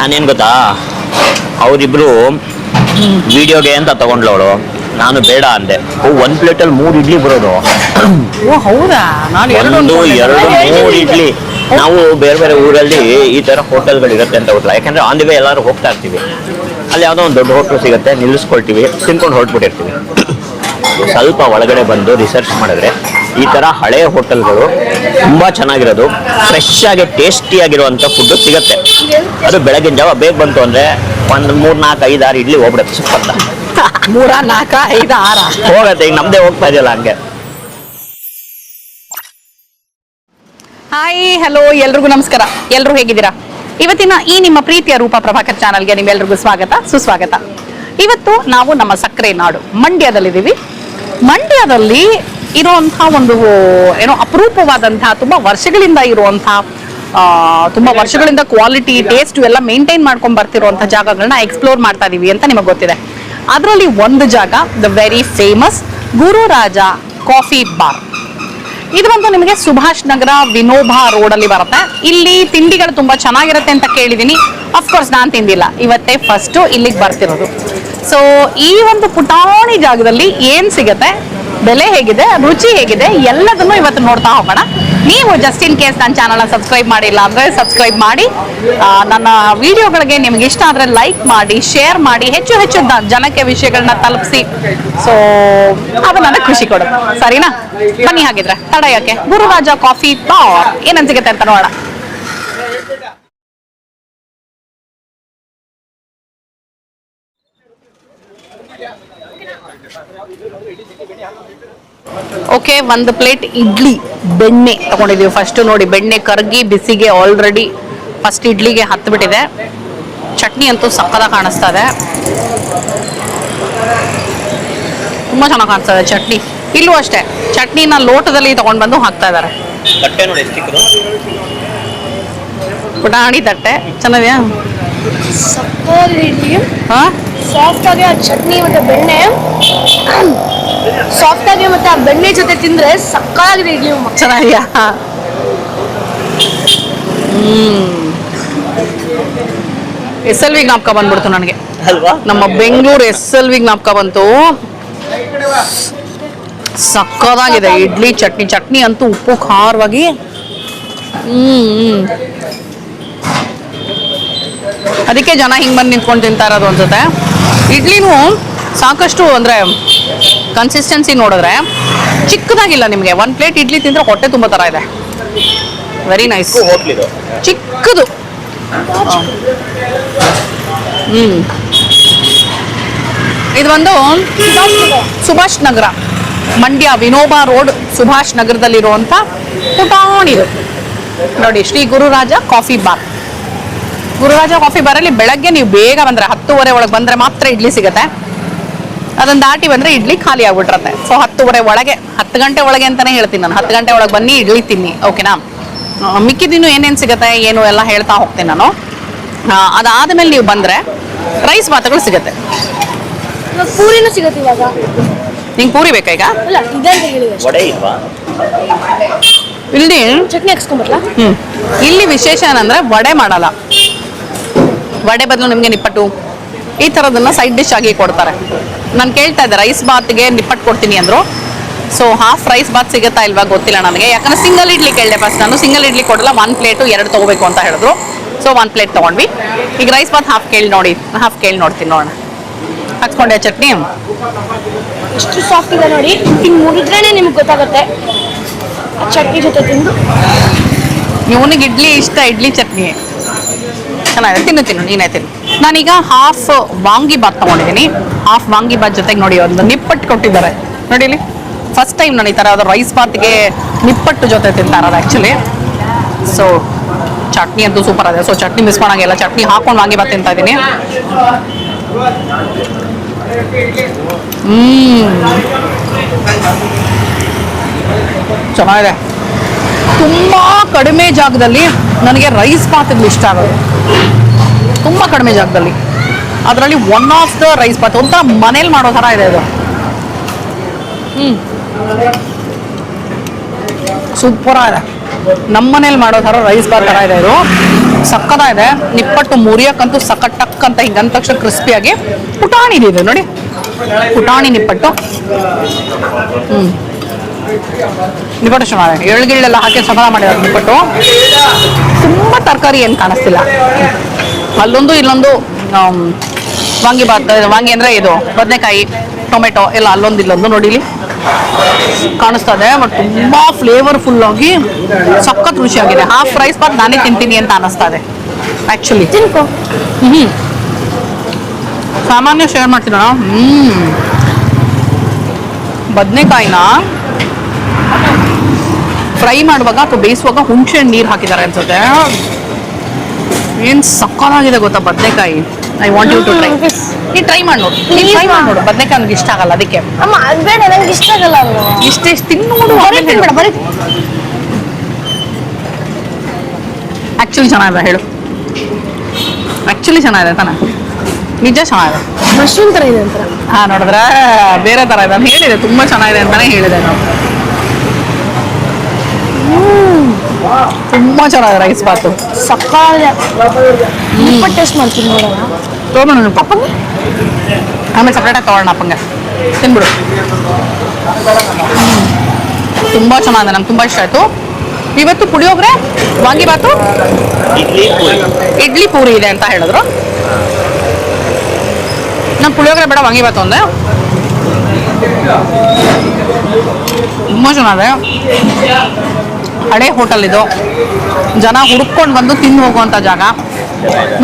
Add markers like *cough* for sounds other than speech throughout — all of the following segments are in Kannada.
ನಾನೇನು ಗೊತ್ತಾ? ಅವರಿಬ್ರು ವಿಡಿಯೋಗೆ ಅಂತ ತಗೊಂಡ್ಲವಳು. ನಾನು ಬೇಡ ಅಂದೆ. ಪ್ಲೇಟ್ ಅಲ್ಲಿ ಮೂರು ಇಡ್ಲಿ ಬರೋದು. ಓ ಹೌದಾ? ನಾನು ಎರಡು ಒಂದು ಎರಡು ಮೂರು ಇಡ್ಲಿ. ನಾವು ಬೇರೆ ಬೇರೆ ಊರಲ್ಲಿ ಈ ತರ ಹೋಟೆಲ್ಗಳು ಇರುತ್ತೆ ಅಂತ ಗೊತ್ತಿಲ್ಲ. ಯಾಕಂದ್ರೆ ಆನ್ ದಿ ವೇ ಎಲ್ಲರೂ ಹೋಗ್ತಾ ಇರ್ತೀವಿ. ಅಲ್ಲಿ ಯಾವುದೋ ಒಂದು ದೊಡ್ಡ ಹೋಟೆಲ್ ಸಿಗುತ್ತೆ ನಿಲ್ಲಿಸ್ಕೊಳ್ತೀವಿ ತಿನ್ಕೊಂಡು ಹೊರಟ್ಬಿಟ್ಟಿರ್ತೀವಿ. ಸ್ವಲ್ಪ ಒಳಗಡೆ ಬಂದು ರಿಸರ್ಚ್ ಮಾಡಿದ್ರೆ ಈ ತರ ಹಳೆ ಹೋಟೆಲ್ಗಳು ತುಂಬಾ ಚೆನ್ನಾಗಿರೋದು ಫ್ರೆಶ್ ಆಗಿ ಟೇಸ್ಟಿ ಆಗಿರುವಂತ ಫುಡ್ ಸಿಗುತ್ತೆ. ಅದು ಬೆಳಗಿನ ಜಾವ ಬೇಗ ಬಂತು ಅಂದ್ರೆ ಒಂದು ಮೂರ್ *laughs* ನಾಲ್ಕು ಐದು ಆರು ಇಡ್ಲಿ ಹೋಗ್ಬಿಡುತ್ತೆ ಸುಪ್ಪತ್ತ ಮೂರ ನಾಲ್ಕ ಐದು ಆರ. ಹೋಗತ್ತೆ ಈಗ ನಮ್ದೇ ಹೋಗ್ತಾ ಇದೆಯಲ್ಲ ಹಂಗೆ. ಹಾಯ್ ಹಲೋ ಎಲ್ರಿಗೂ ನಮಸ್ಕಾರ. ಎಲ್ರು ಹೇಗಿದ್ದೀರಾ? ಇವತ್ತಿನ ಈ ನಿಮ್ಮ ಪ್ರೀತಿಯ ರೂಪ ಪ್ರಭಾಕರ್ ಚಾನಲ್ಗೆ ನಿಮ್ಮೆಲ್ರಿಗೂ ಸ್ವಾಗತ ಸುಸ್ವಾಗತ. ಇವತ್ತು ನಾವು ನಮ್ಮ ಸಕ್ಕರೆ ನಾಡು ಮಂಡ್ಯದಲ್ಲಿದ್ದೀವಿ. ಮಂಡ್ಯದಲ್ಲಿ ಇರುವಂತಹ ಒಂದು ಏನೋ ಅಪರೂಪವಾದಂತಹ ತುಂಬಾ ವರ್ಷಗಳಿಂದ ಇರುವಂತಹ ತುಂಬಾ ವರ್ಷಗಳಿಂದ ಕ್ವಾಲಿಟಿ ಟೇಸ್ಟ್ ಎಲ್ಲ ಮೇಂಟೈನ್ ಮಾಡ್ಕೊಂಡ್ ಬರ್ತಿರುವಂತಹ ಜಾಗಗಳನ್ನ ಎಕ್ಸ್ಪ್ಲೋರ್ ಮಾಡ್ತಾ ಇದೀವಿ ಅಂತ ನಿಮಗೆ ಗೊತ್ತಿದೆ. ಅದರಲ್ಲಿ ಒಂದು ಜಾಗ the very famous Gururaja coffee bar ಇದು ಬಂದು ನಿಮಗೆ ಸುಭಾಷ್ ನಗರ ವಿನೋಬಾ ರೋಡ್ ಅಲ್ಲಿ ಬರುತ್ತೆ. ಇಲ್ಲಿ ತಿಂಡಿಗಳು ತುಂಬಾ ಚೆನ್ನಾಗಿರುತ್ತೆ ಅಂತ ಕೇಳಿದೀನಿ. ಅಫ್ಕೋರ್ಸ್ ನಾನು ತಿಂದಿಲ್ಲ. ಇವತ್ತೇ ಫಸ್ಟ್ ಇಲ್ಲಿಗೆ ಬರ್ತಿರೋದು. ಸೊ ಈ ಒಂದು ಪುಟಾಣಿ ಜಾಗದಲ್ಲಿ ಏನ್ ಸಿಗತ್ತೆ? ಬೆಲೆ ಹೇಗಿದೆ, ರುಚಿ ಹೇಗಿದೆ, ಎಲ್ಲದನ್ನು ಇವತ್ತು ನೋಡ್ತಾ ಹೋಗೋಣ. ನೀವು ಜಸ್ಟ್ ಇನ್ ಕೇಸ್ ನನ್ನ ಚಾನಲ್ನ ಸಬ್ಸ್ಕ್ರೈಬ್ ಮಾಡಿಲ್ಲ ಅಂದ್ರೆ ಸಬ್ಸ್ಕ್ರೈಬ್ ಮಾಡಿ. ನನ್ನ ವಿಡಿಯೋಗಳಿಗೆ ನಿಮ್ಗೆ ಇಷ್ಟ ಆದ್ರೆ ಲೈಕ್ ಮಾಡಿ ಶೇರ್ ಮಾಡಿ, ಹೆಚ್ಚು ಹೆಚ್ಚು ಜನಕ್ಕೆ ವಿಷಯಗಳನ್ನ ತಲುಪಿಸಿ. ಸೊ ಅದು ನನಗೆ ಖುಷಿ ಕೊಡುತ್ತೆ. ಸರಿನಾ? ಬನ್ನಿ ಹಾಗಿದ್ರೆ, ತಡ ಗುರುರಾಜ ಕಾಫಿ ಬಾರ್ ಏನನ್ ಸಿಗುತ್ತೆ ಅಂತ ನೋಡೋಣ. ಓಕೆ ಒಂದು ಪ್ಲೇಟ್ ಇಡ್ಲಿ ಬೆಣ್ಣೆ ತಗೊಂಡಿದೀವಿ ಫಸ್ಟ್ ನೋಡಿ ಬೆಣ್ಣೆ ಕರಗಿ ಬಿಸಿಗೆ ಆಲ್ರೆಡಿ ಫಸ್ಟ್ ಇಡ್ಲಿಗೆ ಹತ್ತಿಬಿಟ್ಟಿದೆ ಚಟ್ನಿ ಅಂತೂ ಸಕ್ಕದಾಗ ಕಾಣಿಸ್ತಾ ಇದೆ. ತುಂಬ ಚೆನ್ನಾಗಿ ಕಾಣಿಸ್ತಾ ಇದೆ ಚಟ್ನಿ. ಇಲ್ಲೂ ಅಷ್ಟೇ ಚಟ್ನಿನ ಲೋಟದಲ್ಲಿ ತಗೊಂಡ್ ಬಂದು ಹಾಕ್ತಾ ಇದ್ದಾರೆ ಪುಟಾಣಿ ತಟ್ಟೆ. ಚೆನ್ನಾಗಿದೆಯಾ? ಹಾ? ಸಾಫ್ಟ್ ಆಗಿ ಆ ಚಟ್ನಿ ಮತ್ತೆ ಬೆಣ್ಣೆ. ಸಾಫ್ಟ್ ಆಗಿ ಮತ್ತೆ ಆ ಬೆಣ್ಣೆ ಜೊತೆ ತಿಂದ್ರೆ ಸಕ್ಕಾಗಿದೆ ಇಡ್ಲಿ ಚೆನ್ನಾಗಿ ಎಸ್ ಎಲ್ ವಿ ಜ್ಞಾಪಕ ಬಂದ್ಬಿಡ್ತು ನನಗೆ. ಅಲ್ವಾ? ನಮ್ಮ ಬೆಂಗಳೂರು ಎಸ್ ಎಲ್ ವಿ ಜ್ಞಾಪಕ ಬಂತು. ಸಕ್ಕದಾಗಿದೆ ಇಡ್ಲಿ ಚಟ್ನಿ ಚಟ್ನಿ ಅಂತೂ ಉಪ್ಪು ಖಾರವಾಗಿ. ಹ್ಮ್. ಹ್ಮ್. ಅದಕ್ಕೆ ಜನ ಹಿಂಗೆ ಬಂದು ನಿಂತ್ಕೊಂಡು ತಿಂತಾ ಇರೋದು ಅನ್ಸುತ್ತೆ ಇಡ್ಲಿನೂ ಸಾಕಷ್ಟು ಅಂದ್ರೆ ಕನ್ಸಿಸ್ಟೆನ್ಸಿ ನೋಡಿದ್ರೆ ಚಿಕ್ಕದಾಗಿಲ್ಲ ನಿಮಗೆ. ಒಂದು ಪ್ಲೇಟ್ ಇಡ್ಲಿ ತಿಂದರೆ ಹೊಟ್ಟೆ ತುಂಬ ಥರ ಇದೆ. ವೆರಿ ನೈಸ್ ಚಿಕ್ಕದು. ಹ್ಞೂ ಇದು ಒಂದು ಸುಭಾಷ್ ನಗರ. ಮಂಡ್ಯ ವಿನೋಬಾ ರೋಡ್ ಸುಭಾಷ್ ನಗರದಲ್ಲಿರುವಂತ ಪುಟಾಣಿದು ನೋಡಿ Shri Gururaja coffee bar. Gururaja coffee ಬಾರಲ್ಲಿ ಬೆಳಗ್ಗೆ ನೀವು ಬೇಗ ಬಂದ್ರೆ ಹತ್ತುವರೆ ಒಳಗೆ ಬಂದ್ರೆ ಮಾತ್ರ ಇಡ್ಲಿ ಸಿಗುತ್ತೆ. ಅದನ್ನ ದಾಟಿ ಬಂದ್ರೆ ಇಡ್ಲಿ ಖಾಲಿ ಆಗ್ಬಿಟ್ಟಿರತ್ತೆ. ಸೊ ಹತ್ತುವರೆ ಒಳಗೆ ಹತ್ತು ಗಂಟೆ ಒಳಗೆ ಅಂತಾನೆ ಹೇಳ್ತೀನಿ ನಾನು. ಹತ್ತು ಗಂಟೆ ಒಳಗೆ ಬನ್ನಿ ಇಡ್ಲಿ ತಿನ್ನಿ. ಓಕೆನಾ ಮಿಕ್ಕಿದಿನ್ನು ಏನೇನು ಸಿಗುತ್ತೆ ಏನು ಎಲ್ಲ ಹೇಳ್ತಾ ಹೋಗ್ತೀನಿ ನಾನು. ಅದಾದ ಮೇಲೆ ನೀವು ಬಂದ್ರೆ ರೈಸ್ ಮಾತುಗಳು ಸಿಗುತ್ತೆ. ಇವಾಗ ಪೂರಿನೂ ಸಿಗುತ್ತೆ ಇವಾಗ. ನಿಂಗೆ ಪೂರಿ ಬೇಕಾ ಈಗ? ಅಲ್ಲ ಇದೆ ಅಂತ ವಡೆ ಇಲ್ವಾ? ಇಲ್ಲಿ ಚಟ್ನಿ ಹಾಕ್ಸ್ಕೊಂಬರ್ಲಾ? ಇಲ್ಲಿ ವಿಶೇಷ ಏನಂದ್ರೆ ವಡೆ ಮಾಡಲ್ಲ. ವಡೆ ಬದಲು ನಿಮ್ಗೆ ನಿಪ್ಪಟ್ಟು ಈ ಥರದನ್ನ ಸೈಡ್ ಡಿಶ್ ಆಗಿ ಕೊಡ್ತಾರೆ. ನಾನು ಕೇಳ್ತಾ ಇದ್ದೆ ರೈಸ್ ಬಾತ್ಗೆ ನಿಪ್ಪಟ್ಟು ಕೊಡ್ತೀನಿ ಅಂದರು. ಸೊ ಹಾಫ್ ರೈಸ್ ಬಾತ್ ಸಿಗುತ್ತಾ ಇಲ್ವಾ ಗೊತ್ತಿಲ್ಲ ನನಗೆ. ಯಾಕಂದ್ರೆ ಸಿಂಗಲ್ ಇಡ್ಲಿ ಕೇಳಿದೆ ಫಸ್ಟ್ ನಾನು. ಸಿಂಗಲ್ ಇಡ್ಲಿ ಕೊಡಲ್ಲ ಒನ್ ಪ್ಲೇಟು ಎರಡು ತೊಗೋಬೇಕು ಅಂತ ಹೇಳಿದ್ರು. ಸೊ ಒನ್ ಪ್ಲೇಟ್ ತೊಗೊಂಡ್ವಿ. ಈಗ ರೈಸ್ ಬಾತ್ ಹಾಫ್ ಕೇಳಿ ನೋಡಿ ಹಾಫ್ ಕೇಳಿ ನೋಡ್ತೀನಿ ನೋಡೋಣ. ಹಾಕ್ಸ್ಕೊಂಡೆ ಚಟ್ನಿ. ಎಷ್ಟು ಸಾಫ್ಟ್ ಇದೆ ನೋಡಿ. ಹಿಂಗೆ ಮುಗಿದ್ರೇ ನಿಮ್ಗೆ ಗೊತ್ತಾಗುತ್ತೆ. ಚಟ್ನಿ ಜೊತೆ ತಿಂದು. ಇವನಿಗೆ ಇಡ್ಲಿ ಇಷ್ಟ ಇಡ್ಲಿ ಚಟ್ನಿ. ಚೆನ್ನಾಗಿದೆ. ತಿನ್ನು ತಿನ್ನು ನೀನೇ ತಿನ್ನು. ನಾನೀಗ ಹಾಫ್ ವಾಂಗಿ ಬಾತ್ ತಗೊಂಡಿದ್ದೀನಿ. ಹಾಫ್ ವಾಂಗಿ ಬಾತ್ ಜೊತೆಗೆ ನೋಡಿ ಒಂದು ನಿಪ್ಪಟ್ಟು ಕೊಟ್ಟಿದ್ದಾರೆ. ನೋಡಿ ಫಸ್ಟ್ ಟೈಮ್ ನಾನು ಈ ಥರ ಅದು ರೈಸ್ ಬಾತ್ಗೆ ನಿಪ್ಪಟ್ಟು ಜೊತೆ ತಿಂತಾರ ಆ್ಯಕ್ಚುಲಿ ಸೊ ಚಟ್ನಿ ಅಂತೂ ಸೂಪರ್ ಅದೇ. ಸೊ ಚಟ್ನಿ ಮಿಸ್ ಮಾಡೋಂಗಿಲ್ಲ. ಚಟ್ನಿ ಹಾಕೊಂಡು ವಾಂಗಿ ಬಾತ್ ತಿಂತಾ ಇದ್ದೀನಿ ಚೆನ್ನಾಗಿದೆ. ತುಂಬಾ ಕಡಿಮೆ ಜಾಗದಲ್ಲಿ ನನಗೆ ರೈಸ್ ಬಾತ್ ಇಷ್ಟ ಆಗೋದು. ತುಂಬಾ ಕಡಿಮೆ ಜಾಗದಲ್ಲಿ. ಅದರಲ್ಲಿ one of the rice bath ಒಂಥರ ಮನೇಲಿ ಮಾಡೋ ಥರ ಇದೆ ಹ್ಮ್. ಸೂಪರ್ ಇದೆ. ನಮ್ಮ ಮನೇಲಿ ಮಾಡೋ ಥರ ರೈಸ್ ಬಾತ್ ಥರ ಇದೆ ಇದು. ಸಕ್ಕತ್ತಾಗಿದೆ ನಿಪ್ಪಟ್ಟು ಮುರಿಯೋಕ್ಕಂತೂ ಟಕ್ ಅಂತ ಹಿಂಗೆ ಅಂದ ತಕ್ಷಣ ಕ್ರಿಸ್ಪಿಯಾಗಿ ಪುಟಾಣಿ ಇದೆ ನೋಡಿ. ಪುಟಾಣಿ ನಿಪ್ಪಟ್ಟು. ಹ್ಞೂ ನಿಪ್ಪಟ್ಟು ಚೆನ್ನಾಗಿದೆ. ಎಳ್ಗಿಳ್ಳೆಲ್ಲ ಹಾಕಿ ಸಮಾನ ಮಾಡಿದ್ದಾರೆ ನಿಪ್ಪಟ್ಟು. ತುಂಬ ತರಕಾರಿ ಏನು ಕಾಣಿಸ್ತಿಲ್ಲ. ಅಲ್ಲೊಂದು ಇಲ್ಲೊಂದು ವಾಂಗಿ ಬಾತ್ ವಾಂಗಿ ಅಂದರೆ ಇದು ಬದನೆಕಾಯಿ ಟೊಮೆಟೊ ಎಲ್ಲ ಅಲ್ಲೊಂದು ಇಲ್ಲೊಂದು ನೋಡಿಲಿ. ಕಾಣಿಸ್ತಾ ಇದೆ ಬಟ್ ತುಂಬಾ ಫ್ಲೇವರ್ಫುಲ್ ಆಗಿ ಸಖತ್ ರುಚಿಯಾಗಿದೆ. ಹಾಫ್ ರೈಸ್ ಬಾತ್ ನಾನೇ ತಿಂತೀನಿ ಅಂತ ಅನಿಸ್ತಾ ಇದೆ ಆಕ್ಚುಲಿ ತಿನ್ಕೋ. ಹ್ಮ್. ಸಾಮಾನ್ಯ ಶೇರ್ ಮಾಡ್ತೀರಾ ಹ್ಮ್. ಬದನೆಕಾಯಿನ ಫ್ರೈ ಮಾಡುವಾಗ ಅಥವಾ ಬೇಯಿಸುವಾಗ ಹುಣಸೆ ನೀರು ಹಾಕಿದ್ದಾರೆ ಅನ್ಸುತ್ತೆ. ಏನು ಸಕ್ಕತ್ತಾಗಿದೆ ಗೊತ್ತಾ ಬದನೆಕಾಯಿ? I want you to try. ನೀ ಟ್ರೈ ಮಾಡಿ. ನೋಡು ನೀ ಟ್ರೈ ಮಾಡಿ. ನೋಡು ಬದನೆಕಾಯಿ ನನಗೆ ಇಷ್ಟ ಆಗಲ್ಲ ಅದಕ್ಕೆ. ಅಮ್ಮ ಅದ್ ಬೇಡ ನಂಗೆ ಇಷ್ಟ ಆಗಲ್ಲ ಅದು ಇಷ್ಟೆಷ್ಟು ತಿನ್ನು ನೋಡು ಬರೀ. ತಿನ್ಬೇಡ ಆಕ್ಚುಲಿ ಚೆನ್ನಾಗಿದೆ ಹೇಳು. ಆಕ್ಚುಲಿ ಚೆನ್ನಾಗಿದೆ ತಾನೆ. ನಿಜ ಚೆನ್ನಾಗಿದೆ. ಮಶ್ರೂಮ್ ಥರ ಇದೆ ಅಂತ ಹಾ ನೋಡಿದ್ರೆ ಬೇರೆ ಥರ ಇದೆ ನಾನು ಹೇಳಿದೆ. ತುಂಬಾ ಚೆನ್ನಾಗಿದೆ ಅಂತಾನೆ ಹೇಳಿದೆ ನಾವು ತುಂಬಾ ಚೆನ್ನಾಗಿದೆ ರೈಸ್ ಬಾತು. ನಿಪ್ಪಟ್ಟು ಟೇಸ್ಟ್ ಮಾಡ್ತೀನಿ ನೋಡೋಣ. ತೊಗೊಂಡು ನನ್ನ ಪಪ್ಪಂಗೆ? ಆಮೇಲೆ ಸಪ್ರೇಟಾಗಿ ತೊಗೊಳ್ಳೋಣ ಅಪ್ಪಂಗೆ ತಿನ್ಬಿಡು. ತುಂಬ ಚೆನ್ನಾಗಿದೆ ನಂಗೆ ತುಂಬ ಇಷ್ಟ ಆಯಿತು. ಇವತ್ತು ಪುಳಿಯೋಗರೆ ವಾಂಗಿಬಾತು ಇಡ್ಲಿ ಪೂರಿ. ಇಡ್ಲಿ ಪೂರಿ ಇದೆ ಅಂತ ಹೇಳಿದ್ರು. ನಮ್ಮ ಪುಳಿಯೋಗರೆ ಬೇಡ ವಾಂಗಿಬಾತು ಅಂದೆ. ತುಂಬ ಚೆನ್ನಾಗಿದೆ. ಹಳೆ ಹೋಟೆಲ್ ಇದು. ಜನ ಹುಡುಕೊಂಡು ಬಂದು ತಿಂದು ಹೋಗುವಂಥ ಜಾಗ.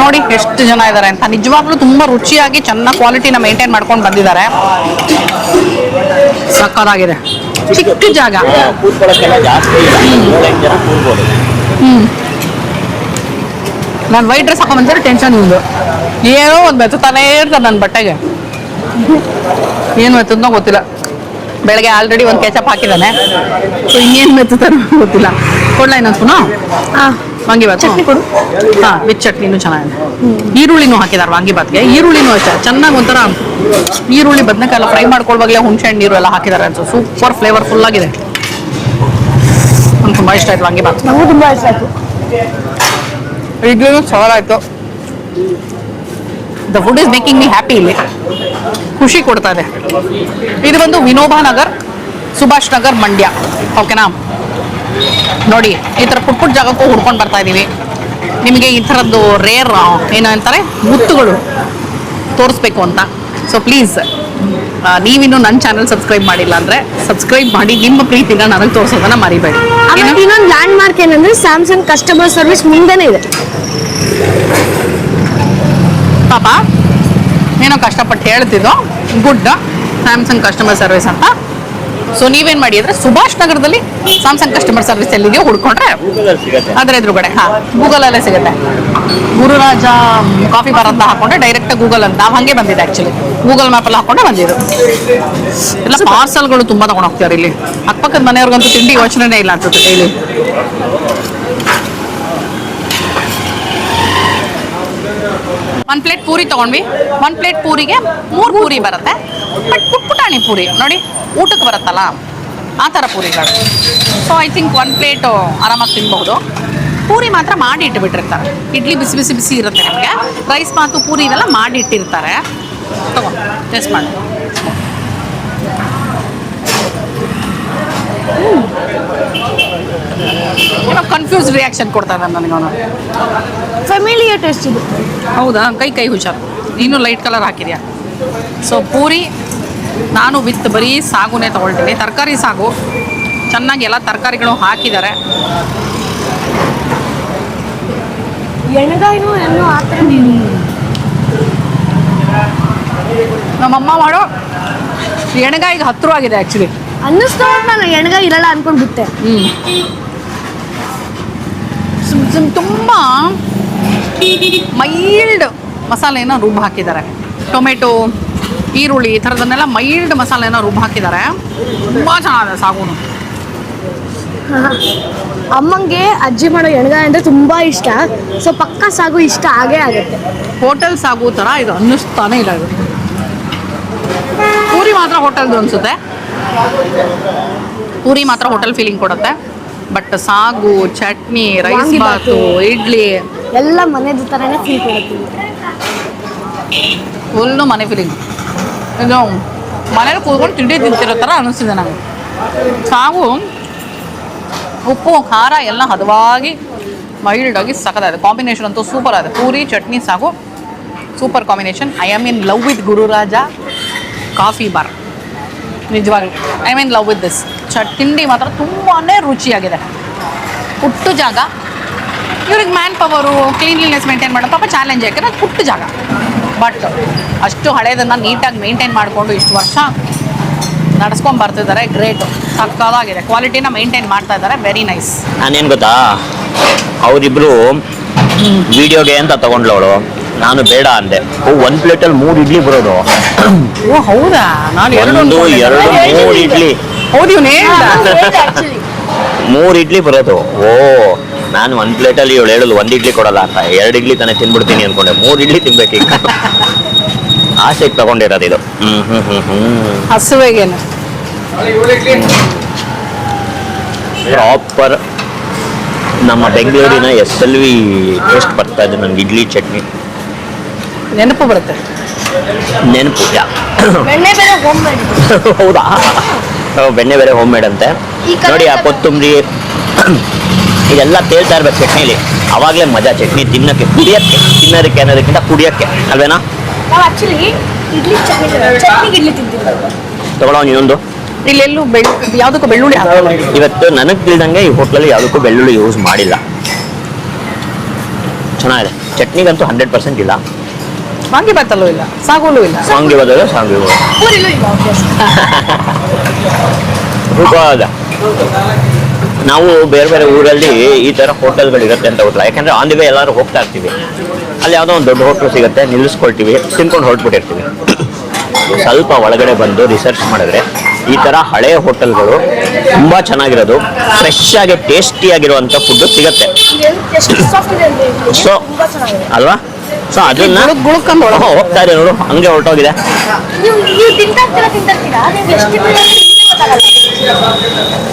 ನೋಡಿ ಎಷ್ಟು ಜನ ಇದ್ದಾರೆ ಅಂತ. ನಿಜವಾಗ್ಲೂ ತುಂಬಾ ರುಚಿಯಾಗಿ ಚೆನ್ನಾಗಿ ಕ್ವಾಲಿಟಿನ ಮೇಂಟೈನ್ ಮಾಡ್ಕೊಂಡು ಬಂದಿದ್ದಾರೆ. ಸಕ್ಕದಾಗಿದೆ ಚಿಕ್ಕ ಜಾಗ. ಏಳೆಂಟು ನಾನು ವೈಟ್ ಡ್ರೆಸ್ ಹಾಕೊಂಡ್ಬಂದ್ರೆ ಟೆನ್ಷನ್ ಇಂದು ಏನೋ ಒಂದು ಬೆಚ್ಚತಾನೇ ಇರ್ತದೆ ನನ್ನ ಬಟ್ಟೆಗೆ. ಏನು ಮೆತ್ತದನೋ ಗೊತ್ತಿಲ್ಲ. ಬೆಳಗ್ಗೆ ಆಲ್ರೆಡಿ ಒಂದು ಕೆಚಪ್ ಹಾಕಿದ್ದಾನೆ. ಸೊ ಇನ್ನೇನು ಮೆತ್ತತಾನೋ ಗೊತ್ತಿಲ್ಲ. ಕೊಡ್ಲಾ ಇನ್ನೊಂದು ಸ್ಪೂನು? ಹಾಂ. ವಾಂಗಿಬಾತ್ ಚಟ್ನಿ ಕೊಡು. ಹಾಂ ವಿತ್ ಚಟ್ನಿನೂ ಚೆನ್ನಾಗಿದೆ. ಈರುಳ್ಳಿನೂ ಹಾಕಿದ್ದಾರೆ ವಾಂಗಿಬಾತ್ಗೆ ಈರುಳ್ಳಿನೂ ಅಷ್ಟೇ ಚೆನ್ನಾಗಿ ಒಂಥರ ಈರುಳ್ಳಿ ಬದನೆಕಾಯಿ ಎಲ್ಲ ಫ್ರೈ ಮಾಡ್ಕೊಳ್ವಾಗಲೇ ಹುಣಸೆ ಹಣ್ಣು ನೀರು ಎಲ್ಲ ಹಾಕಿದ್ದಾರೆ ಅನ್ಸು. ಸೂಪರ್ ಫ್ಲೇವರ್ಫುಲ್ ಆಗಿದೆ. ನಂಗೆ ತುಂಬ ಇಷ್ಟ ಆಯ್ತು ವಾಂಗಿಬಾತ್ ನಮಗೂ ತುಂಬ ಇಷ್ಟ ಆಯ್ತು. ಇಡ್ಲಿನೂ ಚೆನ್ನಾಗಾಯ್ತು. The food is making me happy ಇಲ್ಲಿ ಖುಷಿ ಕೊಡ್ತಾ ಇದೆ. ಇದು ಬಂದು ವಿನೋಬಾ ನಗರ್ ಸುಭಾಷ್ ನಗರ್ ಮಂಡ್ಯ. ಓಕೆನಾ ನೋಡಿ ಈ ಥರ ಪುಟ್ ಪುಟ್ ಜಾಗಕ್ಕೂ ಹುಡ್ಕೊಂಡು ಬರ್ತಾ ಇದ್ದೀವಿ ನಿಮಗೆ ಈ ಥರದ್ದು ರೇರ್ ಏನಂತಾರೆ? ಅಂತಾರೆ ಮುತ್ತುಗಳು ತೋರಿಸ್ಬೇಕು ಅಂತ. ಸೊ ಪ್ಲೀಸ್ ನೀವಿನ್ನೂ ನನ್ನ ಚಾನಲ್ ಸಬ್ಸ್ಕ್ರೈಬ್ ಮಾಡಿಲ್ಲ ಅಂದರೆ ಸಬ್ಸ್ಕ್ರೈಬ್ ಮಾಡಿ ನಿಮ್ಮ ಪ್ರೀತಿನ ನನಗೆ ತೋರಿಸೋದನ್ನ ಮರಿಬೇಡಿ. ಆಮೇಲೆ? ಇನ್ನೊಂದು ಲ್ಯಾಂಡ್ ಮಾರ್ಕ್ ಏನಂದ್ರೆ ಸ್ಯಾಮ್ಸಂಗ್ ಕಸ್ಟಮರ್ ಸರ್ವಿಸ್ ಮುಂದೆನೇ ಇದೆ. ಪಾಪ ಏನೋ ಕಷ್ಟಪಟ್ಟು ಹೇಳ್ತಿದ್ದೋ ಗುಡ್ ಸ್ಯಾಮ್ಸಂಗ್ ಕಸ್ಟಮರ್ ಸರ್ವಿಸ್ ಅಂತ. ಸೊ ನೀವೇನ್ ಮಾಡಿ ಅಂದ್ರೆ ಸುಭಾಷ್ ನಗರದಲ್ಲಿ ಸ್ಯಾಮ್ಸಂಗ್ ಕಸ್ಟಮರ್ ಸರ್ವಿಸ್ ಎಲ್ಲಿದೆಯೋ ಹುಡ್ಕೊಂಡ್ರೆ ಅದ್ರ ಎದುರುಗಡೆ, ಹಾ ಗೂಗಲ್ ಅಲ್ಲೇ ಸಿಗುತ್ತೆ. ಗುರುರಾಜ ಕಾಫಿ ಬಾರ್ ಅಂತ ಹಾಕೊಂಡ್ರೆ ಡೈರೆಕ್ಟ್ ಗೂಗಲ್ ಅಂತ ಹಂಗೆ ಬಂದಿದೆ ಆಕ್ಚುಲಿ ಗೂಗಲ್ ಮ್ಯಾಪ್ ಅಲ್ಲಿ ಹಾಕೊಂಡೆ ಬಂದಿದ್ರು ಎಲ್ಲ ಪಾರ್ಸಲ್ಗಳು ತುಂಬಾ ತಗೊಂಡು ಹೋಗ್ತಾರೆ ಇಲ್ಲಿ. ಅಕ್ಕಪಕ್ಕದ ಮನೆಯವ್ರಿಗಂತೂ ತಿಂಡಿ ಯೋಚನೆ ಇಲ್ಲ ಅನ್ಸುತ್ತೆ ಡೈಲಿ ಒಂದು ಪ್ಲೇಟ್ ಪೂರಿ ತಗೊಂಡ್ವಿ. ಒಂದು ಪ್ಲೇಟ್ ಪೂರಿಗೆ ಮೂರು ಪೂರಿ ಬರುತ್ತೆ. ಬಟ್ ಪುಟ್ ಪುಟಾಣಿ ಪೂರಿ, ನೋಡಿ, ಊಟಕ್ಕೆ ಬರುತ್ತಲ್ಲ? ಆ ಥರ ಪೂರಿಗಳು. ಸೊ ಐ ಥಿಂಕ್ ಒಂದು ಪ್ಲೇಟು ಆರಾಮಾಗಿ ತಿನ್ಬಹುದು. ಪೂರಿ ಮಾತ್ರ ಮಾಡಿ ಇಟ್ಟುಬಿಟ್ಟಿರ್ತಾರೆ ಇಡ್ಲಿ ಬಿಸಿ ಬಿಸಿ ಬಿಸಿ ಇರುತ್ತೆ ನಿಮಗೆ. ರೈಸ್ ಮಾತು ಪೂರಿ ಇದೆಲ್ಲ ಮಾಡಿ ಇಟ್ಟಿರ್ತಾರೆ. ತಗೋ ಟೇಸ್ಟ್ ಮಾಡಿ. ಏನೋ ಕನ್ಫ್ಯೂಸ್ ರಿಯಾಕ್ಷನ್ ಕೊಡ್ತಾ ಇದ್ದಾನೆ ನನಗೆ ಅವನು. ಫೆಮಿಲಿಯರ್ ಟೇಸ್ಟ್ ಇದು. ಹೌದಾ? ಕೈ ಕೈ ಹುಷಾರು. ನೀನು ಲೈಟ್ ಕಲರ್ ಹಾಕಿದ್ಯಾ? ಸೊ ಪೂರಿ ನಾನು ವಿತ್ ಬರೀ ಸಾಗುನೇ ತೊಗೊಳ್ತೀನಿ. ತರಕಾರಿ ಸಾಗು. ಚೆನ್ನಾಗಿ ಎಲ್ಲ ತರಕಾರಿಗಳು ಹಾಕಿದ್ದಾರೆ. ಎಣ್ಣೆಗಾಯಿನೂ ಏನೋ ಆ ಥರ ನಮ್ಮಮ್ಮ ಮಾಡೋ ಎಣಗಾಯಿಗೆ ಹತ್ತಿರವಾಗಿದೆ ಆ್ಯಕ್ಚುಲಿ ಅನ್ನಿಸ್ತಾ ನಾನು ಎಣ್ಣೆಗಾಯಿ ಇರಲ್ಲ ಅನ್ಕೊಂಡ್ಬಿಟ್ಟೆ. ಹ್ಞೂ ತುಂಬ ಮೈಲ್ಡ್ ಮಸಾಲೆನ ರುಬ್ಬ ಹಾಕಿದ್ದಾರೆ. ಟೊಮೆಟೊ ಈರುಳ್ಳಿ ಈ ಥರದನ್ನೆಲ್ಲ ಮೈಲ್ಡ್ ಮಸಾಲೆನ ರುಬ್ಬ ಹಾಕಿದ್ದಾರೆ. ತುಂಬ ಚೆನ್ನಾಗಿದೆ ಸಾಗುನು. ಅಮ್ಮಂಗೆ ಅಜ್ಜಿ ಮಾಡೋ ಎಣ್ಗಾಯಿ ಅಂದರೆ ತುಂಬಾ ಇಷ್ಟ. ಸೊ ಪಕ್ಕ ಸಾಗು ಇಷ್ಟ ಆಗೇ ಆಗುತ್ತೆ. ಹೋಟೆಲ್ ಸಾಗು ಥರ ಇದು ಅನ್ನಿಸ್ತಾನೆ ಇಲ್ಲ ಇದು. ಪೂರಿ ಮಾತ್ರ ಹೋಟೆಲ್ದು ಅನಿಸುತ್ತೆ. ಪೂರಿ ಮಾತ್ರ ಹೋಟೆಲ್ ಫೀಲಿಂಗ್ ಕೊಡುತ್ತೆ. ಬಟ್ ಸಾಗು ಚಟ್ನಿ ರೈಸ್. ಬಾತು ಇಡ್ಲಿ. ಎಲ್ಲ ಮನೆದು ಥರನೇ ಫೀಲ್ ಕೊಡ್ತೀವಿ ಫುಲ್ಲು ಮನೆ ಫೀಲಿಂಗ್ ಇದು ಮನೇಲಿ ಕೂತ್ಕೊಂಡು ತಿಂಡಿ ತಿಂತಿರೋ ಥರ ಅನಿಸ್ತಿದೆ ನನಗೆ ಸಾಗು ಉಪ್ಪು ಖಾರ ಎಲ್ಲ ಹದವಾಗಿ ಆಗಿ ಸಖತ್ತಾಗಿದೆ. ಕಾಂಬಿನೇಷನ್ ಅಂತೂ ಸೂಪರ್ ಆಗಿದೆ. Puri chutney sagu. Super combination I am in love with Gururaja coffee bar ನಿಜವಾಗ್ಲೂ. I mean love with this ಚಟ್ ತಿಂಡಿ ಮಾತ್ರ ತುಂಬಾ ರುಚಿಯಾಗಿದೆ. ಪುಟ್ಟು ಜಾಗ. ಇವ್ರಿಗೆ ಮ್ಯಾನ್ ಪವರು ಕ್ಲೀನ್ಲಿನೆಸ್ ಮೇಂಟೈನ್ ಮಾಡೋ ಪಾಪ ಚಾಲೆಂಜ್ ಯಾಕೆಂದ್ರೆ ಅದು ಪುಟ್ಟು ಜಾಗ. ಬಟ್ ಅಷ್ಟು ಹಳೆಯದನ್ನು ನೀಟಾಗಿ ಮೇಂಟೈನ್ ಮಾಡಿಕೊಂಡು ಇಷ್ಟು ವರ್ಷ ನಡ್ಸ್ಕೊಂಡ್ ಬರ್ತಿದ್ದಾರೆ. ಗ್ರೇಟ್ ಸಕ್ಕದಾಗಿದೆ. ಕ್ವಾಲಿಟಿನ ಮೇಂಟೈನ್ ಮಾಡ್ತಾ ಇದ್ದಾರೆ. ವೆರಿ ನೈಸ್ ನಾನೇನು ಗೊತ್ತಾ? ಅವರಿಬ್ರು ವಿಡಿಯೋಗೆ ಅಂತ ತಗೊಂಡ್ಲು ಅವಳು. ನಾನು ಬೇಡ ಅಂದೆ. ಓ ಒಂದು ಪ್ಲೇಟಲ್ಲಿ ಮೂರು ಇಡ್ಲಿ ಬರೋದು. ಓ ಹೌದಾ? ನಾನು ಎರಡು ಎರಡು ಮೂರು ಇಡ್ಲಿ. ಹೌದು ಇವ್ನು ಮೂರು ಇಡ್ಲಿ ಬರೋದು. ಓ ನಾನು ಒಂದು ಪ್ಲೇಟಲ್ಲಿ ಇವಳು ಹೇಳಲು ಒಂದ್ ಇಡ್ಲಿ ಕೊಡಲ್ಲ ಅಂತ. ಎರಡು ಇಡ್ಲಿ ತಾನೇ ತಿನ್ಬಿಡ್ತೀನಿ ಅನ್ಕೊಂಡೆ. ಮೂರು ಇಡ್ಲಿ ತಿನ್ಬೇಕೀಗ. ಆಸೆಗೆ ತಗೊಂಡಿರೋದು ಇದು. ಹ್ಮ್ ಹ್ಮ್ ಹ್ಮ್ ಹ್ಮ್. ಹಸುವೆಗೇನು? ಪ್ರಾಪರ್ ನಮ್ಮ ಬೆಂಗಳೂರಿನ ಎಸ್ ಎಲ್ ವಿ ಟೇಸ್ಟ್ ಬರ್ತಾ ಇದೆ ನನಗೆ ಇಡ್ಲಿ ಚಟ್ನಿ. ನೆನಪು ಬರುತ್ತೆ. ನೆನಪು ಯಾ. ಹೌದಾ? ಬೆಣ್ಣೆ ಬೇರೆ ಹೋಮ್ ಮೇಡ್ ಅಂತೆ. ಈ ನೋಡಿ ಆ ಕೊತ್ತಂಬರಿ *coughs* ಇದೆಲ್ಲ ತೇಳ್ತಾ ಇರ್ಬೇಕು ಚಟ್ನಿಲಿ. ಅವಾಗಲೇ ಮಜಾ ಚಟ್ನಿ ತಿನ್ನಕ್ಕೆ ಕುಡಿಯಕ್ಕೆ ತಿನ್ನೋದಕ್ಕೆ ಅನ್ನೋದಕ್ಕಿಂತ ಕುಡಿಯಕ್ಕೆ ಅಲ್ವೇನಾ? ನಾವು ಆಕ್ಚುಲಿ ಇಡ್ಲಿ ಚಟ್ನಿ ಚಟ್ನಿಗೆ ಇಡ್ಲಿ ತಿಂತೀವಿ. ತಗೊಳ್ಳೋ ಇನ್ನೊಂದು. ಇಲ್ಲೆಲ್ಲೂ ಬೆಳ್ಳು ಯಾವುದಕ್ಕೂ ಬೆಳ್ಳುಳ್ಳಿ ಇವತ್ತು ನನಗೆ ತಿಳಿದಂಗೆ ಈ ಹೋಟ್ಲಲ್ಲಿ ಯಾವುದಕ್ಕೂ ಬೆಳ್ಳುಳ್ಳಿ ಯೂಸ್ ಮಾಡಿಲ್ಲ. ಚೆನ್ನಾಗಿದೆ. ಚಟ್ನಿಗಂತೂ ಹಂಡ್ರೆಡ್ ಪರ್ಸೆಂಟ್ ಇಲ್ಲ. ವಾಂಗಿಬಾತಲ್ಲೂ ಇಲ್ಲ ಸಾಗೋಲು ಇಲ್ಲ. ವಾಂಗಿ ಬದಲು ಸಾಂಗಿ ಬದಲು ಇಲ್ಲ ರೂಪವಾದ ನಾವು ಬೇರೆ ಬೇರೆ ಊರಲ್ಲಿ ಈ ಥರ ಹೋಟೆಲ್ಗಳು ಇರುತ್ತೆ ಅಂತ ಗೊತ್ತಿಲ್ಲ. ಯಾಕಂದ್ರೆ ಆನ್ ದಿ ವೇ ಎಲ್ಲರೂ ಹೋಗ್ತಾ ಇರ್ತೀವಿ. ಅಲ್ಲಿ ಯಾವುದೋ ಒಂದು ದೊಡ್ಡ ಹೋಟ್ಲು ಸಿಗುತ್ತೆ ನಿಲ್ಲಿಸ್ಕೊಳ್ತೀವಿ ತಿನ್ಕೊಂಡು ಹೊರಟ್ಬಿಟ್ಟಿರ್ತೀವಿ. ಸ್ವಲ್ಪ ಒಳಗಡೆ ಬಂದು ರಿಸರ್ಚ್ ಮಾಡಿದ್ರೆ ಈ ಥರ ಹಳೆ ಹೋಟೆಲ್ಗಳು ತುಂಬ ಚೆನ್ನಾಗಿರೋದು ಫ್ರೆಶ್ ಆಗಿ ಟೇಸ್ಟಿ ಆಗಿರುವಂತ ಫುಡ್ಡು ಸಿಗುತ್ತೆ. ಸೊ ಅಲ್ವಾ? ಸೊ ಅದನ್ನ ಹೋಗ್ತಾರೆ ನೋಡು ಹಂಗೆ ಹೊರಟೋಗಿದೆ.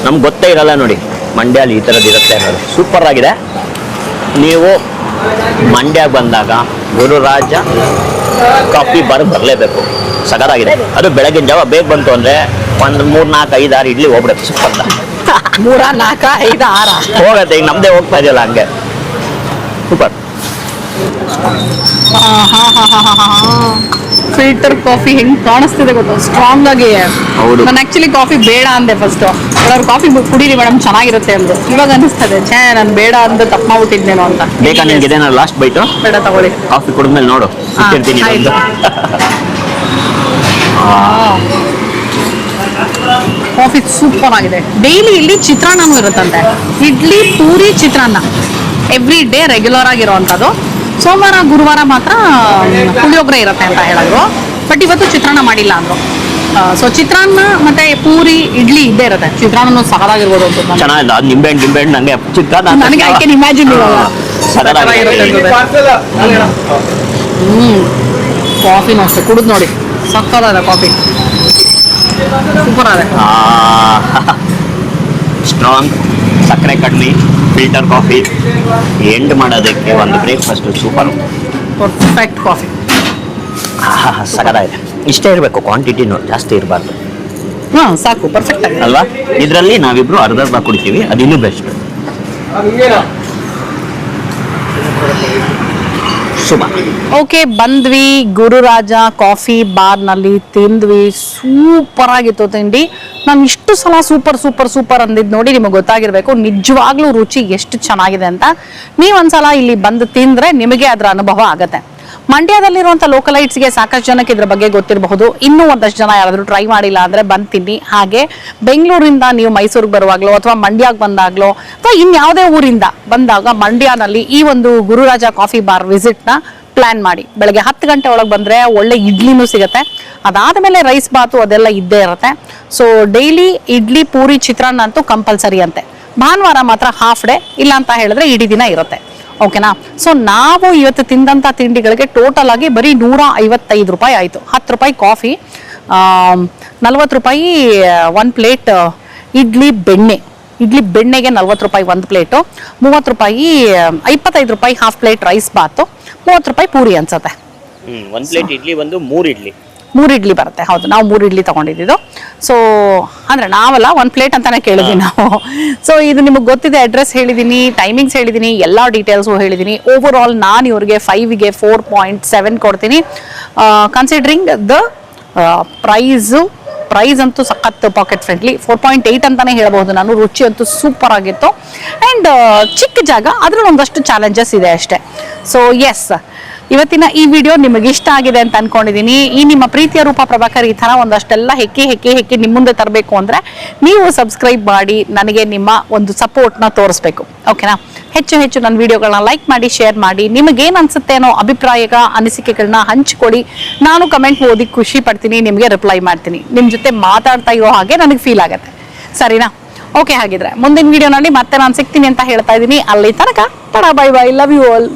ನಮ್ಗೆ ಗೊತ್ತೇ ಇರಲ್ಲ ನೋಡಿ ಮಂಡ್ಯಲ್ಲಿ ಈ ಥರದ್ದು ಇರುತ್ತೆ ಅನ್ನೋದು. ಸೂಪರ್ ಆಗಿದೆ. ನೀವು ಮಂಡ್ಯ ಬಂದಾಗ ಗುರುರಾಜ ಕಾಫಿ ಬಾರ್ ಬರಲೇಬೇಕು. ಸಗರಾಗಿದೆ ಅದು ಬೆಳಗಿನ ಜಾವ ಬೇಗ ಬಂತು ಅಂದರೆ ಒಂದು ಮೂರು ನಾಲ್ಕು ಐದು ಆರು ಇಡ್ಲಿ ಹೋಗ್ಬಿಡುತ್ತೆ ಸೂಪರ್ ಮೂರ ನಾಲ್ಕ ಐದು ಆರ. ಹೋಗತ್ತೆ ಈಗ ನಮ್ಮದೇ ಹೋಗ್ತಾ ಇದೆಯಲ್ಲ ಹಂಗೆ. ಸೂಪರ್ *laughs* ಫಿಲ್ಟರ್ ಕಾಫಿ ಹೆಂಗ್ ಕಾಣಿಸ್ತಿದೆ ಗೊತ್ತಾ? ಸ್ಟ್ರಾಂಗ್ ಆಗಿ. ನಾನು ಆಕ್ಚುಲಿ ಕಾಫಿ ಬೇಡ ಅಂದೆ ಫಸ್ಟ್ ಅವ್ರು ಕಾಫಿ ಕುಡೀರಿ ಮೇಡಮ್ ಚೆನ್ನಾಗಿರುತ್ತೆ ಅಂದ್ರು. ಇವಾಗ ಅನಿಸ್ತದೆ ಛೇ ನಾನು ಬೇಡ ಅಂತ ತಪ್ಪ ಮಾಡ್ಬಿಟ್ಟಿದ್ನೇನೋ ಅಂತ. ಬೇಕಾ ನಿಮ್ಗೆ ಇದೇನ ಲಾಸ್ಟ್ ಬೈಟು ಬೇಡ ತಗೊಳ್ಳಿ. ಕಾಫಿ ಕುಡಿದ್ಮೇಲೆ ನೋಡು. ಇಟ್ಟಿರ್ತೀನಿ. ಕಾಫಿ ಸೂಪರ್ *laughs* ಆಗಿದೆ. ಡೈಲಿ ಇಲ್ಲಿ ಚಿತ್ರಾನ್ನನೂ ಇರುತ್ತಂತೆ. Idli puri chitranna. Every day regular ಆಗಿರುವಂಥದ್ದು ಸೋಮವಾರ ಗುರುವಾರ ಮಾತ್ರ ಪುಳಿಯೋಗರೆ ಇರುತ್ತೆ ಅಂತ ಹೇಳಿದ್ರು. ಬಟ್ ಇವತ್ತು ಚಿತ್ರಾನ್ನ ಮಾಡಿಲ್ಲ ಅಂದ್ರು. ಸೊ ಚಿತ್ರಾನ್ನ ಮತ್ತೆ ಪೂರಿ ಇಡ್ಲಿ ಇದ್ದೇ ಇರುತ್ತೆ. ಚಿತ್ರಾನ್ನ ಸಹದಾಗಿರ್ಬೋದು ಅಂತ ನಾನು- ನಿಂಬೆ ಹಣ್ಣು ನಿಂಬೆ ಹಣ್ಣು ನಂಗೆ ಚಿಕ್ಕ ನನಗೆ ಐ ಕ್ಯಾನ್ ಇಮ್ಯಾಜಿನ್ ಹ್ಮ್ ಕಾಫಿನೂ ಅಷ್ಟೇ. ಕುಡಿದು ನೋಡಿ. ಸಕ್ಕತ್ತಾಗಿದೆ ಕಾಫಿ ಸೂಪರ್ ಆಗಿದೆ. ಸ್ಟ್ರಾಂಗ್ *laughs* ಸಕ್ಕರೆ ಕಡಿಮೆ ಫಿಲ್ಟರ್ ಕಾಫಿ ಎಂಡ್ ಮಾಡೋದಕ್ಕೆ ಒಂದು ಬ್ರೇಕ್ಫಾಸ್ಟ್ ಸೂಪರ್ ಪರ್ಫೆಕ್ಟ್ ಕಾಫಿ ಸಗದಾಗಿದೆ ಇಷ್ಟೇ ಇರಬೇಕು ಕ್ವಾಂಟಿಟಿನೂ ಜಾಸ್ತಿ ಇರಬಾರ್ದು. ಹಾಂ ಸಾಕು ಪರ್ಫೆಕ್ಟ್ ಅಲ್ವಾ? ಇದರಲ್ಲಿ ನಾವಿಬ್ರು ಅರ್ಧ ಅರ್ಧ ಕುಡಿತೀವಿ ಅದು ಇನ್ನೂ ಬೆಸ್ಟ್ ಶುಭ. ಓಕೆ, ಬಂದ್ವಿ ಗುರುರಾಜ ಕಾಫಿ ಬಾರ್ನಲ್ಲಿ ತಿಂದ್ವಿ. ಸೂಪರ್ ಆಗಿತ್ತು ತಿಂಡಿ. ನಾನು ಇಷ್ಟು ಸಲ ಸೂಪರ್ ಸೂಪರ್ ಸೂಪರ್ ಅಂದಿದ್ದು ನೋಡಿ ನಿಮಗೆ ಗೊತ್ತಾಗಿರಬೇಕು. ನಿಜವಾಗ್ಲೂ ರುಚಿ ಎಷ್ಟು ಚೆನ್ನಾಗಿದೆ ಅಂತ. ನೀವೊಂದ್ಸಲ ಇಲ್ಲಿ ಬಂದು ತಿಂದ್ರೆ ನಿಮಗೆ ಅದರ ಅನುಭವ ಆಗತ್ತೆ. ಮಂಡ್ಯದಲ್ಲಿರುವಂಥ ಲೋಕಲೈಟ್ಸ್ಗೆ ಸಾಕಷ್ಟು ಜನಕ್ಕೆ ಇದ್ರ ಬಗ್ಗೆ ಗೊತ್ತಿರಬಹುದು. ಇನ್ನೂ ಒಂದಷ್ಟು ಜನ ಯಾರಾದರೂ ಟ್ರೈ ಮಾಡಿಲ್ಲ ಅಂದ್ರೆ ಬಂದು ಹಾಗೆ ಬೆಂಗಳೂರಿಂದ ನೀವು ಮೈಸೂರಿಗೆ ಬರುವಾಗ್ಲೋ ಅಥವಾ ಮಂಡ್ಯಕ್ಕೆ ಬಂದಾಗ್ಲೋ ಅಥವಾ ಇನ್ಯಾವುದೇ ಊರಿಂದ ಬಂದಾಗ ಮಂಡ್ಯನಲ್ಲಿ ಈ ಒಂದು ಗುರುರಾಜ ಕಾಫಿ ಬಾರ್ ವಿಸಿಟ್ನ ಪ್ಲಾನ್ ಮಾಡಿ. ಬೆಳಗ್ಗೆ ಹತ್ತು ಗಂಟೆ ಒಳಗೆ ಬಂದರೆ ಒಳ್ಳೆ ಇಡ್ಲಿನೂ ಸಿಗುತ್ತೆ. ಅದಾದಮೇಲೆ ರೈಸ್ ಬಾತು ಅದೆಲ್ಲ ಇದ್ದೇ ಇರುತ್ತೆ. ಸೊ ಡೈಲಿ ಇಡ್ಲಿ, ಪೂರಿ, ಚಿತ್ರಾನ್ನ ಅಂತೂ ಕಂಪಲ್ಸರಿ ಅಂತೆ. ಭಾನುವಾರ ಮಾತ್ರ ಹಾಫ್ ಡೇ ಇಲ್ಲ ಅಂತ ಹೇಳಿದ್ರೆ ಇಡೀ ದಿನ ಇರುತ್ತೆ. ಓಕೆನಾ ಸೊ ನಾವು ಇವತ್ತು ತಿಂದಂಥ ತಿಂಡಿಗಳಿಗೆ ಟೋಟಲ್ ಆಗಿ ಬರೀ ನೂರ ಐವತ್ತೈದು ರೂಪಾಯಿ ಆಯಿತು. ಹತ್ತು ರೂಪಾಯಿ ಕಾಫಿ ನಲ್ವತ್ತು ರೂಪಾಯಿ ಒನ್ ಪ್ಲೇಟ್ ಇಡ್ಲಿ ಬೆಣ್ಣೆ. ಇಡ್ಲಿ ಬೆಣ್ಣೆಗೆ ನಲ್ವತ್ತು ರೂಪಾಯಿ ಒಂದು ಪ್ಲೇಟು ಮೂವತ್ತು ರೂಪಾಯಿ ಇಪ್ಪತ್ತೈದು ರೂಪಾಯಿ ಹಾಫ್ ಪ್ಲೇಟ್ ರೈಸ್ ಬಾತು. ಮೂವತ್ತು ರೂಪಾಯಿ ಪೂರಿ ಅನ್ಸುತ್ತೆ. ಒಂದು ಪ್ಲೇಟ್ ಇಡ್ಲಿ ಒಂದು ಮೂರು ಇಡ್ಲಿ. ಮೂರು ಇಡ್ಲಿ ಬರುತ್ತೆ. ಹೌದು ನಾವು ಮೂರು ಇಡ್ಲಿ ತಗೊಂಡಿದ್ದು ಸೊ ಅಂದ್ರೆ ನಾವಲ್ಲ ಒಂದು ಪ್ಲೇಟ್ ಅಂತಾನೆ ಕೇಳಿದ್ವಿ ನಾವು. ಸೊ ಇದು ನಿಮಗೆ ಗೊತ್ತಿದೆ ಅಡ್ರೆಸ್ ಹೇಳಿದ್ದೀನಿ ಟೈಮಿಂಗ್ಸ್ ಹೇಳಿದ್ದೀನಿ ಎಲ್ಲ ಡೀಟೇಲ್ಸು ಹೇಳಿದ್ದೀನಿ ಓವರ್ ಆಲ್ ನಾನು ಇವ್ರಿಗೆ ಫೈವ್ಗೆ ಫೋರ್ ಪಾಯಿಂಟ್ ಸೆವೆನ್ ಕೊಡ್ತೀನಿ. ಕನ್ಸಿಡ್ರಿಂಗ್ ದ ಪ್ರೈಸು ಪ್ರೈಸ್ ಅಂತೂ ಸಖತ್ pocket friendly four point eight ಅಂತಾನೆ ಹೇಳ್ಬೋದು ನಾನು ರುಚಿ ಅಂತೂ ಸೂಪರ್ ಆಗಿತ್ತು. ಆ್ಯಂಡ್ ಚಿಕ್ಕ ಜಾಗ ಅದ್ರಲ್ಲಿ ಒಂದಷ್ಟು ಚಾಲೆಂಜಸ್ ಇದೆ ಅಷ್ಟೇ. ಸೊ ಎಸ್ ಇವತ್ತಿನ ಈ ವಿಡಿಯೋ ನಿಮಗೆ ಇಷ್ಟ ಆಗಿದೆ ಅಂತ ಅನ್ಕೊಂಡಿದ್ದೀನಿ ಈ ನಿಮ್ಮ ಪ್ರೀತಿಯ ರೂಪ ಪ್ರಭಾಕರ್ ಈ ಥರ ಒಂದಷ್ಟೆಲ್ಲ ಹೆಕ್ಕಿ ಹೆಕ್ಕಿ ಹೆಕ್ಕಿ ನಿಮ್ಮ ಮುಂದೆ ತರಬೇಕು ಅಂದರೆ ನೀವು ಸಬ್ಸ್ಕ್ರೈಬ್ ಮಾಡಿ ನನಗೆ ನಿಮ್ಮ ಒಂದು ಸಪೋರ್ಟ್ನ ತೋರಿಸ್ಬೇಕು. ಓಕೆನಾ ಹೆಚ್ಚು ಹೆಚ್ಚು ನನ್ನ ವಿಡಿಯೋಗಳನ್ನ ಲೈಕ್ ಮಾಡಿ ಶೇರ್ ಮಾಡಿ. ನಿಮಗೇನು ಅನ್ಸುತ್ತೆ ಅನ್ನೋ ಅಭಿಪ್ರಾಯಗಳ ಅನಿಸಿಕೆಗಳನ್ನ ಹಂಚಿಕೊಡಿ. ನಾನು ಕಮೆಂಟ್ ಓದಿ ಖುಷಿ ಪಡ್ತೀನಿ, ನಿಮಗೆ ರಿಪ್ಲೈ ಮಾಡ್ತೀನಿ. ನಿಮ್ಮ ಜೊತೆ ಮಾತಾಡ್ತಾ ಇರೋ ಹಾಗೆ ನನಗೆ ಫೀಲ್ ಆಗುತ್ತೆ. ಸರಿನಾ? ಓಕೆ ಹಾಗಿದ್ರೆ ಮುಂದಿನ ವಿಡಿಯೋನಲ್ಲಿ ಮತ್ತೆ ನಾನು ಸಿಗ್ತೀನಿ ಅಂತ ಹೇಳ್ತಾ ಇದ್ದೀನಿ. ಅಲ್ಲಿ ತನಕ bye bye love you all